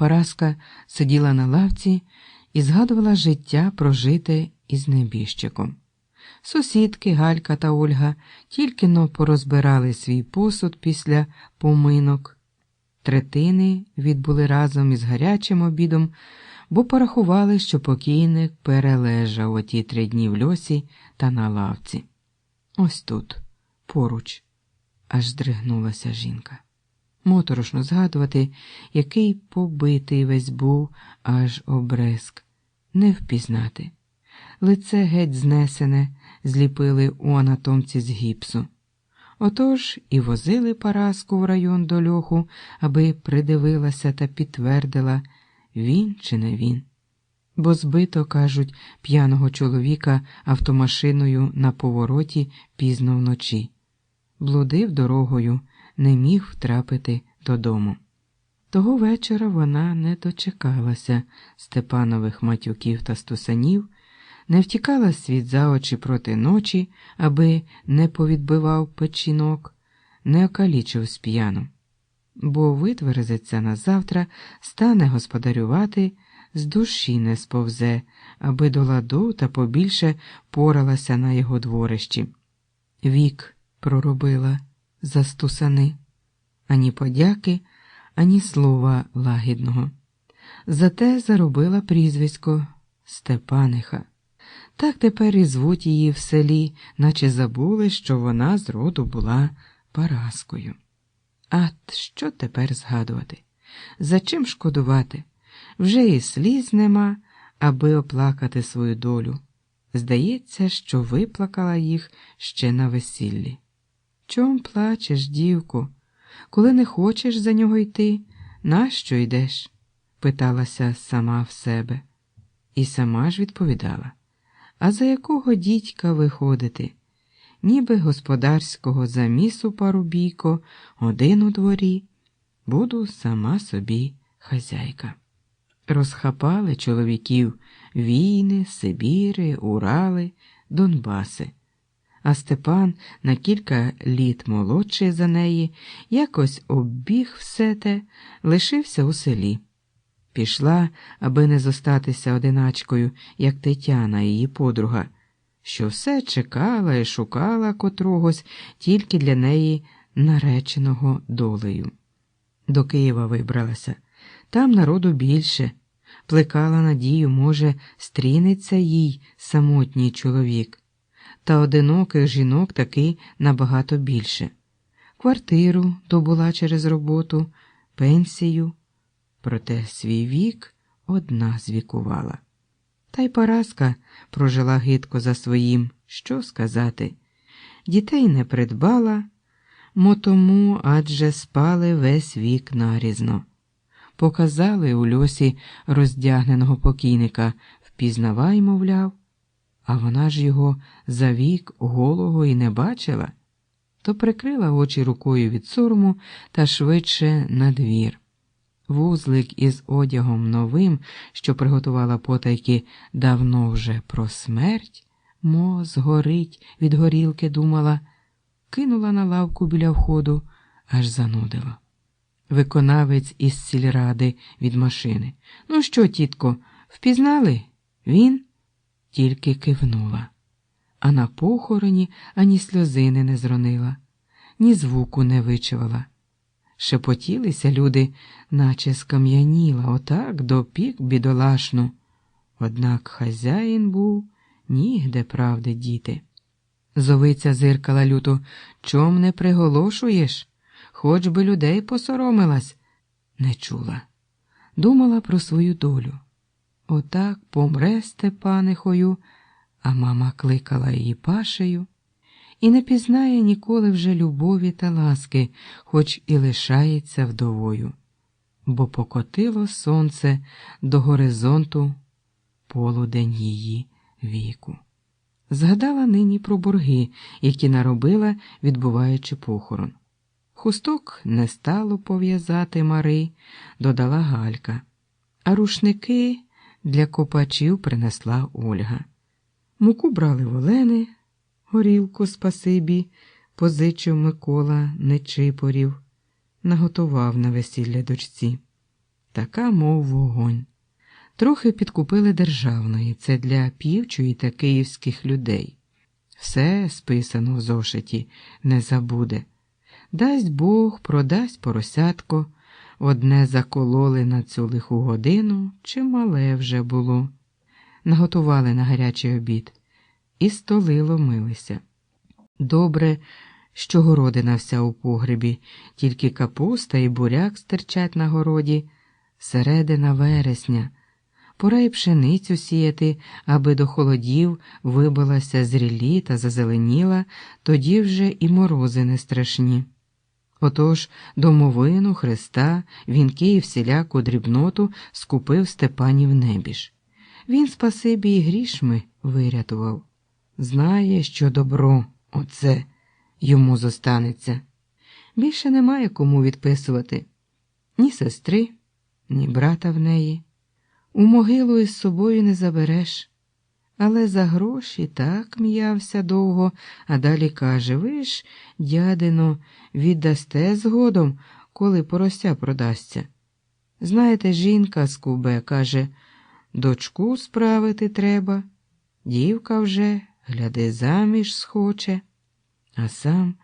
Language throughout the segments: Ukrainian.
Параска сиділа на лавці і згадувала життя прожите із небіжчиком. Сусідки Галька та Ольга тільки но порозбирали свій посуд після поминок. Третини відбули разом із гарячим обідом, бо порахували, що покійник перележав оті три дні в льосі та на лавці. Ось тут, поруч, аж здригнулася жінка. Моторошно згадувати, який побитий весь був аж обрезк, не впізнати. Лице геть знесене, зліпили у анатомці з гіпсу. Отож і возили Параску в район до льоху, аби придивилася та підтвердила, він чи не він. Бо збито, кажуть, п'яного чоловіка автомашиною на повороті пізно вночі. Блудив дорогою, не міг втрапити додому. Того вечора вона не дочекалася Степанових матюків та стусанів, не втікала світ за очі проти ночі, аби не повідбивав печінок, не окалічив сп'яну, бо витверзиться на завтра, стане господарювати, з душі не сповзе, аби до ладу та побільше поралася на його дворищі. Вік проробила за стусани, ані подяки, ані слова лагідного. Зате заробила прізвисько Степаниха. Так тепер і звуть її в селі, наче забули, що вона з роду була Параскою. А що тепер згадувати? За чим шкодувати? Вже і сліз нема, аби оплакати свою долю. Здається, що виплакала їх ще на весіллі. Чом плачеш, дівку? Коли не хочеш за нього йти, нащо йдеш? питалася сама в себе. І сама ж відповідала. А за якого дідька виходити? Ніби господарського замісу парубійко, один у дворі, буду сама собі хазяйка. Розхапали чоловіків війни, Сибіри, Урали, Донбаси. А Степан на кілька літ молодший за неї, якось оббіг все те, лишився у селі. Пішла, аби не зостатися одиначкою, як Тетяна, її подруга, що все чекала і шукала котрогось тільки для неї нареченого долею. До Києва вибралася, там народу більше, плекала надію, може, стрінеться їй самотній чоловік, та одиноких жінок таки набагато більше. Квартиру добула через роботу, пенсію проте свій вік одна звікувала. Та й Параска прожила гидко за своїм, що сказати. Дітей не придбала, мо тому адже спали весь вік нарізно. Показали у льосі роздягненого покійника, впізнавай, мовляв, а вона ж його за вік голого і не бачила, то прикрила очі рукою від сорому та швидше на двір. Вузлик із одягом новим, що приготувала потайки давно вже про смерть, мо згорить від горілки, думала, кинула на лавку біля входу, аж занудила. Виконавець із сільради від машини. Ну що, тітко, впізнали? Він тільки кивнула, а на похороні ані сльозини не зронила, ні звуку не вичувала. Шепотілися люди, наче скам'яніла, отак допік бідолашну. Однак хазяїн був нігде правди діти. Зовиця зиркала люто, чом не приголошуєш? Хоч би людей посоромилась, не чула. Думала про свою долю. Отак помре Степанихою, а мама кликала її пашею і не пізнає ніколи вже любові та ласки, хоч і лишається вдовою, бо покотило сонце до горизонту полудень її віку. Згадала нині про борги, які наробила, відбуваючи похорон. Хусток не стало пов'язати Мари, додала Галька, а рушники для копачів принесла Ольга. Муку брали в Олени, горілку спасибі, позичив Микола Нечипорів, наготував на весілля дочці. така, мов вогонь. Трохи підкупили державної, це для півчої та київських людей. Все списано в зошиті, не забуде. Дасть Бог, продасть поросятко, одне закололи на цю лиху годину, чимале вже було. Наготували на гарячий обід, і столи ломилися. Добре, що городина вся у погребі, тільки капуста і буряк стирчать на городі, середина вересня. Пора й пшеницю сіяти, аби до холодів вибилася зрілі та зазеленіла, тоді вже і морози не страшні. Отож домовину, хреста, вінки і всіляку дрібноту скупив Степанів небіж. Він спасибі і грішми вирятував. Знає, що добро оце йому зостанеться. Більше немає кому відписувати ні сестри, ні брата в неї. У могилу із собою не забереш. Але за гроші так м'явся довго, а далі каже Ви ж, дядино, віддасте згодом, коли порося продасться. Знаєте, жінка з Кубе каже дочку справити треба, дівка вже, гляди, заміж схоче, а сам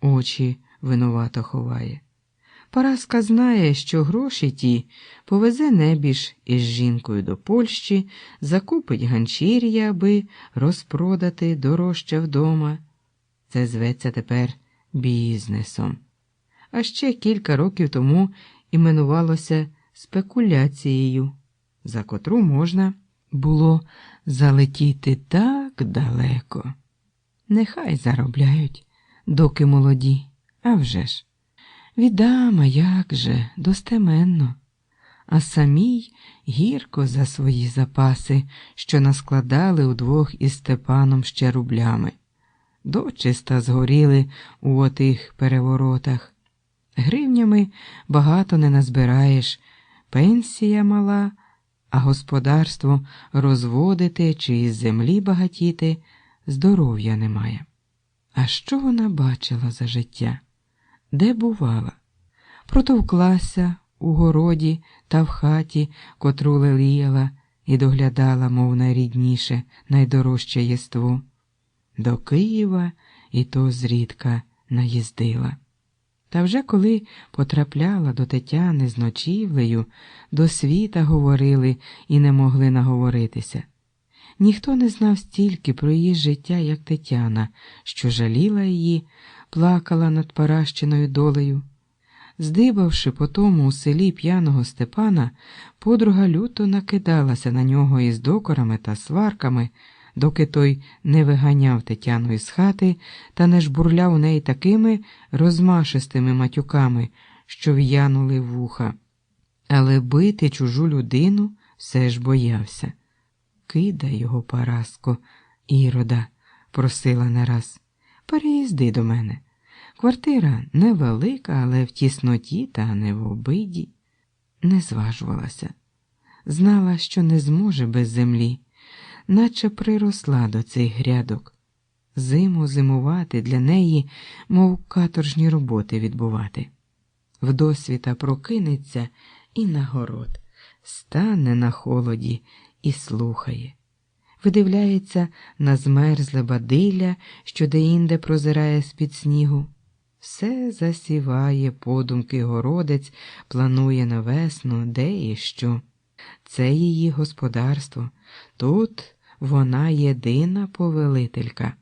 очі винувато ховає. Параска знає, що гроші ті повезе небіж із жінкою до Польщі, закупить ганчір'я, аби розпродати дорожче вдома. Це зветься тепер бізнесом. А ще кілька років тому іменувалося спекуляцією, за котру можна було залетіти так далеко. Нехай заробляють, доки молоді, а вже ж. Віддам, як же, достеменно, а самій гірко за свої запаси, що наскладали удвох із Степаном ще рублями. Дочиста згоріли у отих переворотах. Гривнями багато не назбираєш, пенсія мала, а господарство розводити чи із землі багатіти здоров'я немає. А що вона бачила за життя? Де бувала, протовклася у городі та в хаті, котру леліяла і доглядала, мов найрідніше, найдорожче єство. До Києва і то зрідка наїздила. Та вже коли потрапляла до Тетяни з ночівлею, до світа говорили і не могли наговоритися. Ніхто не знав стільки про її життя, як Тетяна, що жаліла її, плакала над паращеною долею. Здибавши по тому у селі п'яного Степана, подруга люто накидалася на нього із докорами та сварками, доки той не виганяв Тетяну із хати та не жбурляв у неї такими розмашистими матюками, що в'янули вуха. Але бити чужу людину все ж боявся. Кидай його, Параско, Ірода, просила не раз. Переїзди до мене. Квартира невелика, але в тісноті та не в обиді. Не зважувалася. Знала, що не зможе без землі, наче приросла до цих грядок. Зиму зимувати для неї, мов каторжні роботи відбувати. Вдосвіта прокинеться і на город, стане на холоді і слухає. Видивляється на змерзле бадилля, що деінде прозирає з-під снігу. Все засіває подумки городець, планує на весну, де і що. Це її господарство. Тут вона єдина повелителька.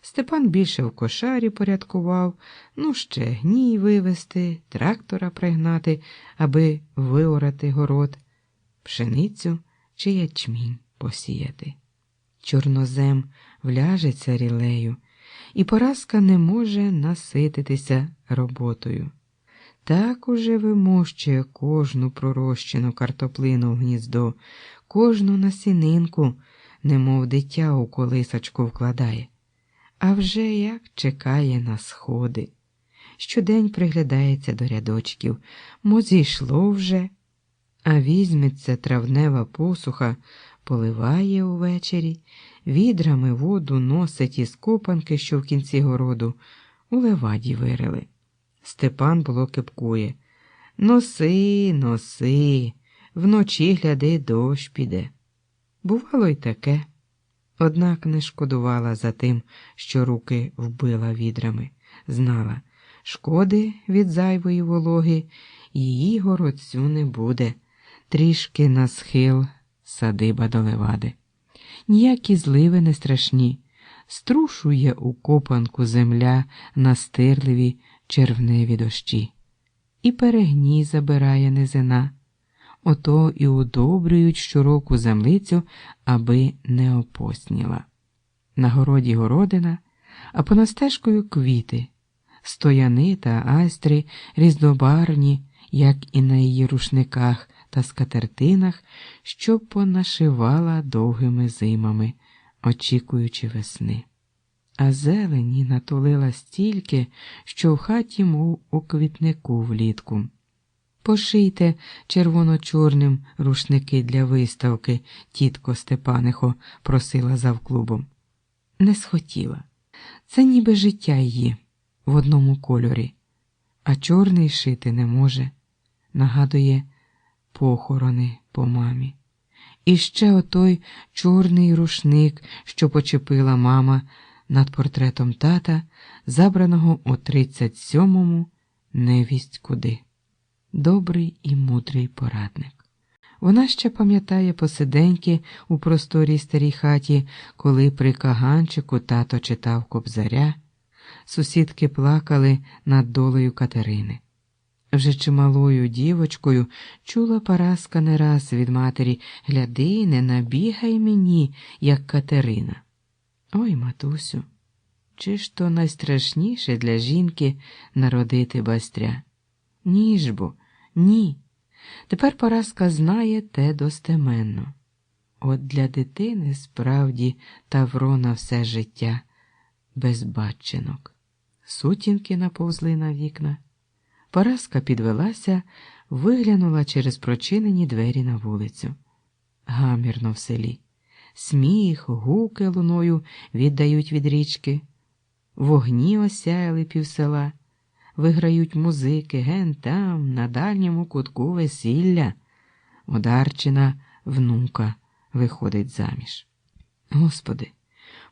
Степан більше в кошарі порядкував, ну ще гній вивезти, трактора пригнати, аби виорати город, пшеницю чи ячмінь посіяти. Чорнозем вляжеться рілею, і поразка не може насититися роботою. Так уже вимощує кожну пророщену картоплину в гніздо, кожну насінинку, немов дитя у колисочку вкладає. А вже як чекає на сходи. Щодень приглядається до рядочків, мо зійшло вже, а візьметься травнева посуха, поливає увечері, відрами воду носить із копанки, що в кінці городу, у леваді вирили. Степан було кипкує. Носи, носи, вночі гляди, дощ піде. Бувало й таке, однак не шкодувала за тим, що руки вбила відрами, знала, шкоди від зайвої вологи її городцю не буде, трішки на схил садиба до левади. Ніякі зливи не страшні, струшує у копанку земля настирливі червневі дощі, і перегній забирає низина. Ото і удобрюють щороку землицю, аби не опосніла. На городі городина, а понад стежкою квіти, стояни та айстри різнобарвні, як і на її рушниках та скатертинах, що понашивала довгими зимами, очікуючи весни. А зелені натулила стільки, що в хаті, мов у квітнику влітку. Пошийте червоно-чорним рушники для виставки, тітко Степанихо, просила завклубом. Не схотіла. Це ніби життя її в одному кольорі, а чорний шити не може, нагадує похорони по мамі. І ще отой чорний рушник, що почепила мама над портретом тата, забраного у 37-му невість куди. Добрий і мудрий порадник. Вона ще пам'ятає посиденьки у просторій старій хаті, коли при каганчику тато читав кобзаря, сусідки плакали над долею Катерини. Вже чималою дівочкою чула Параска не раз від матері Гляди, не набігай мені, як Катерина. Ой, матусю, чи ж то найстрашніше для жінки народити бастря? Ні ж бо, ні. Тепер Параска знає те достеменно. От для дитини справді таврона все життя без батчинок. Сутінки наповзли на вікна. Параска підвелася, виглянула через прочинені двері на вулицю. Гамірно в селі. Сміх, гуки луною віддають від річки, вогні осяяли півсела, виграють музики ген там, на дальньому кутку весілля. Одарчина внука виходить заміж. Господи,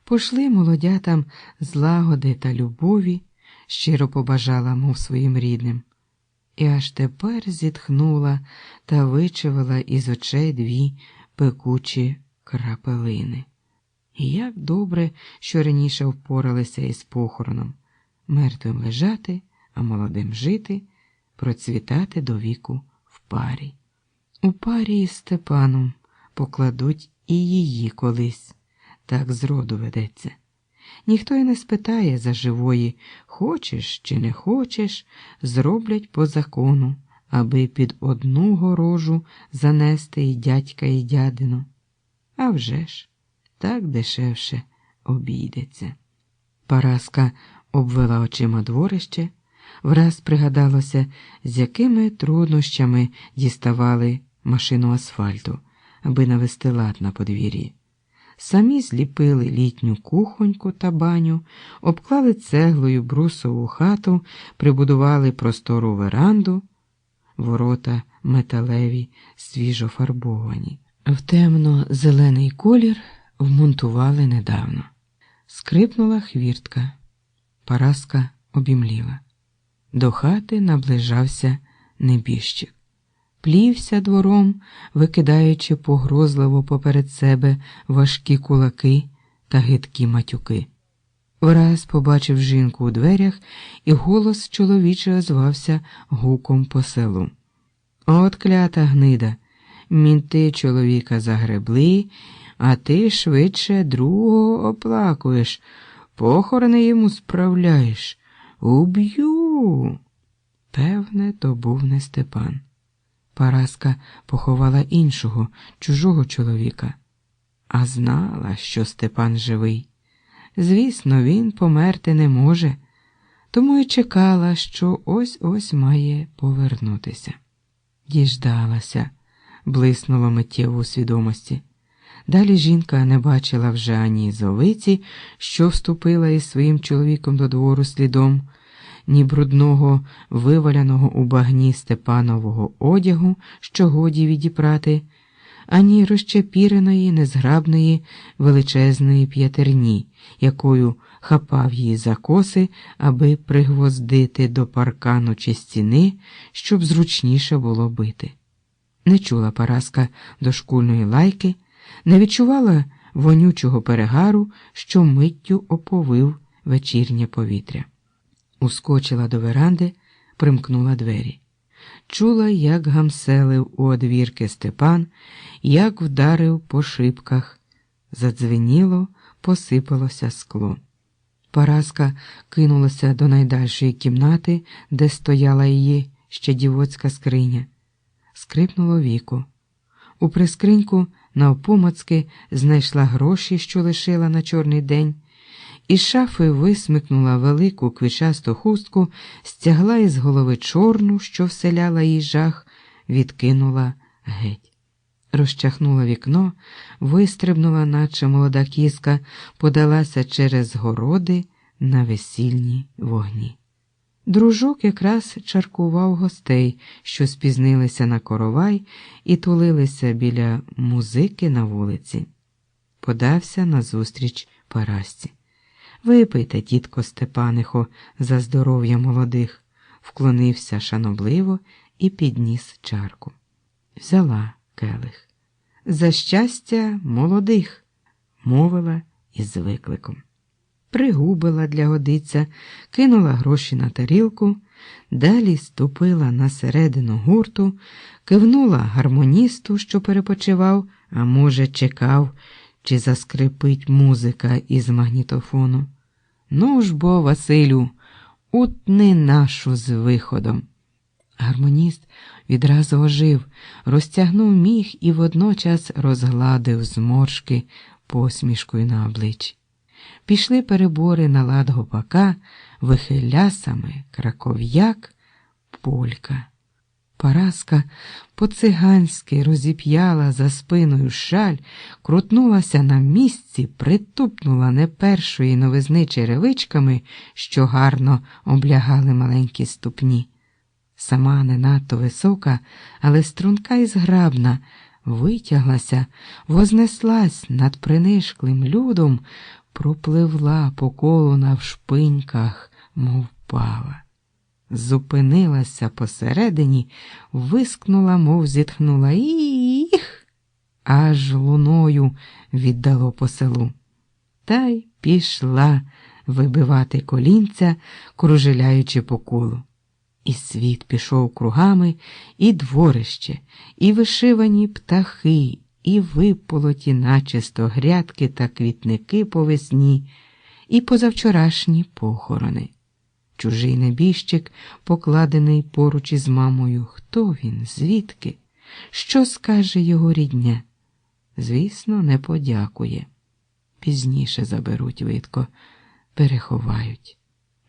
пошли молодятам злагоди та любові, щиро побажала мов своїм рідним і аж тепер зітхнула та вичавила із очей дві пекучі крапелини. І як добре, що раніше впоралися із похороном, мертвим лежати, а молодим жити, процвітати до віку в парі. У парі із Степаном покладуть і її колись, так зроду ведеться. Ніхто й не спитає за живої, хочеш чи не хочеш, зроблять по закону, аби під одну горожу занести і дядька, і дядину. А вже ж, так дешевше обійдеться. Параска обвела очима дворище, враз пригадалося, з якими труднощами діставали машину асфальту, аби навести лад на подвір'ї. Самі зліпили літню кухоньку та баню, обклали цеглою брусову хату, прибудували простору веранду, ворота металеві, свіжо фарбовані. В темно-зелений колір вмонтували недавно. Скрипнула хвіртка, Параска обімліла. До хати наближався небіжчик плівся двором, викидаючи погрозливо поперед себе важкі кулаки та гидкі матюки. Враз побачив жінку у дверях, і голос чоловічий озвався гуком по селу. От клята гнида, мінти чоловіка загребли, а ти швидше другого оплакуєш, похорони йому справляєш. Уб'ю. Певне, то був не Степан. Параска поховала іншого, чужого чоловіка, а знала, що Степан живий. Звісно, він померти не може, тому й чекала, що ось ось має повернутися. Діждалася, блиснуло миттєво у свідомості. Далі жінка не бачила вже ані зовиці, що вступила із своїм чоловіком до двору слідом, ні брудного, виваляного у багні Степанового одягу, що годі відіпрати, ані розчепіреної, незграбної величезної п'ятерні, якою хапав її за коси, аби пригвоздити до паркану чи стіни, щоб зручніше було бити. Не чула Параска дошкульної лайки, не відчувала вонючого перегару, що миттю оповив вечірнє повітря. Ускочила до веранди, примкнула двері. Чула, як гамселив у одвірки Степан, як вдарив по шибках. Задзвеніло, посипалося скло. Параска кинулася до найдальшої кімнати, де стояла її ще дівоцька скриня. Скрипнуло віко. У прискриньку навпомацки знайшла гроші, що лишила на чорний день, із шафи висмикнула велику квічасту хустку, стягла із голови чорну, що вселяла їй жах, відкинула геть. Розчахнула вікно, вистрибнула, наче молода кіска, подалася через городи на весільні вогні. Дружок якраз чаркував гостей, що спізнилися на коровай і тулилися біля музики на вулиці. Подався назустріч Парасці. Випийте, тітко Степанихо, за здоров'я молодих, вклонився шанобливо і підніс чарку. Взяла келих. За щастя молодих, мовила із викликом. Пригубила для годиця, кинула гроші на тарілку, далі ступила на середину гурту, кивнула гармоністу, що перепочивав, а може, чекав, чи заскрипить музика із магнітофону. Ну ж бо, Василю, утни нашу з виходом. Гармоніст відразу ожив, розтягнув міг і водночас розгладив зморшки посмішкою на обличчі. Пішли перебори на лад гопака, вихилясами, краков'як, полька. Параска по-циганськи розіп'яла за спиною шаль, крутнулася на місці, притупнула не першої новизни черевичками, що гарно облягали маленькі ступні. Сама не надто висока, але струнка і зграбна, витяглася, вознеслась над принишклим людом, пропливла по колу навшпиньках, мов пава зупинилася посередині, вискнула, мов зітхнула їх, аж луною віддало по селу. Та й пішла вибивати колінця, кружеляючи по колу. І світ пішов кругами, і дворище, і вишивані птахи, і виполоті начисто грядки та квітники по весні, і позавчорашні похорони. Чужий небіжчик, покладений поруч із мамою. Хто він? Звідки? Що скаже його рідня? Звісно, не подякує. Пізніше заберуть видко, переховають.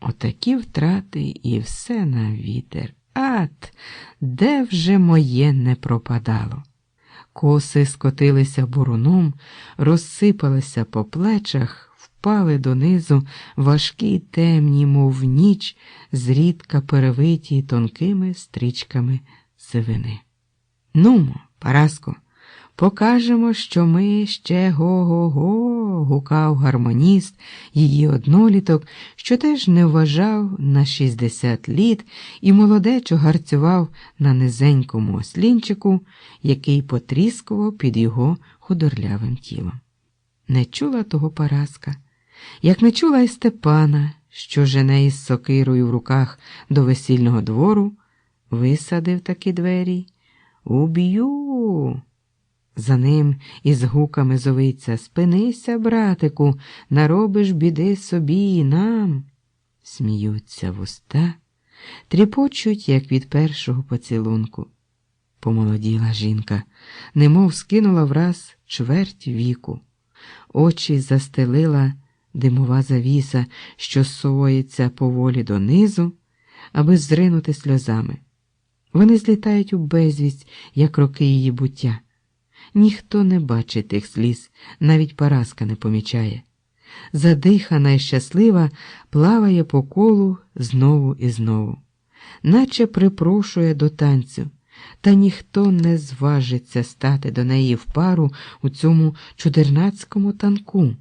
Отакі втрати і все на вітер. Ат, де вже моє не пропадало? Коси скотилися буруном, розсипалися по плечах впали донизу важкі темні, мов ніч, зрідка перевиті тонкими стрічками сивини. Нумо, Параско, покажемо, що ми ще го-го-го, гукав гармоніст, її одноліток, що теж не вважав на шістдесят літ і молодечо гарцював на низенькому ослінчику, який потріскував під його худорлявим тілом. Не чула того Параска як не чула й Степана, що жене із сокирою в руках до весільного двору, висадив такі двері. Уб'ю. За ним із гуками зовиться Спинися, братику, наробиш біди собі і нам. Сміються вуста, тріпочуть, як від першого поцілунку. Помолоділа жінка, немов скинула враз чверть віку, очі застелила димова завіса, що совується поволі донизу, аби зринути сльозами. Вони злітають у безвість, як роки її буття. Ніхто не бачить тих сліз, навіть Параска не помічає. задихана і щаслива, плаває по колу знову і знову, наче припрошує до танцю, та ніхто не зважиться стати до неї в пару у цьому чудернацькому танку,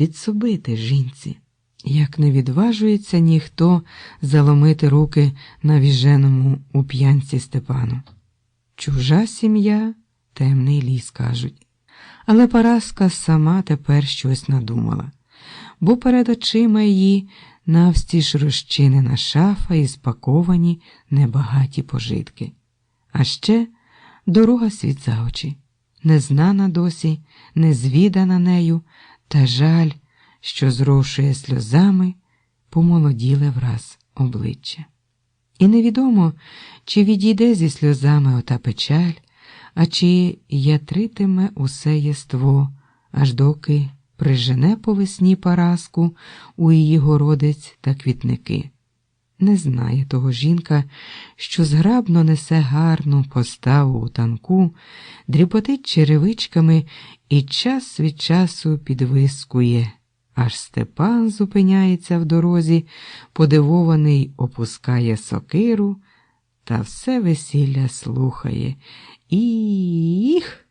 підсобити жінці. Як не відважується ніхто заломити руки на віженому у п'янці Степану. Чужа сім'я, темний ліс, кажуть. Але Параска сама тепер щось надумала, бо перед очима її навстіж розчинена шафа і спаковані небагаті пожитки. А ще дорога світ за очі, незнана досі, незвідана нею, та жаль, що зрошує сльозами, помолоділе враз обличчя. І невідомо, чи відійде зі сльозами ота печаль, а чи ятритиме усе єство, аж доки прижене по весні параску у її городець та квітники. Не знає того жінка, що зграбно несе гарну поставу у танку, дріботить черевичками і час від часу підвискує. Аж Степан зупиняється в дорозі, подивований опускає сокиру та все весілля слухає. Іх!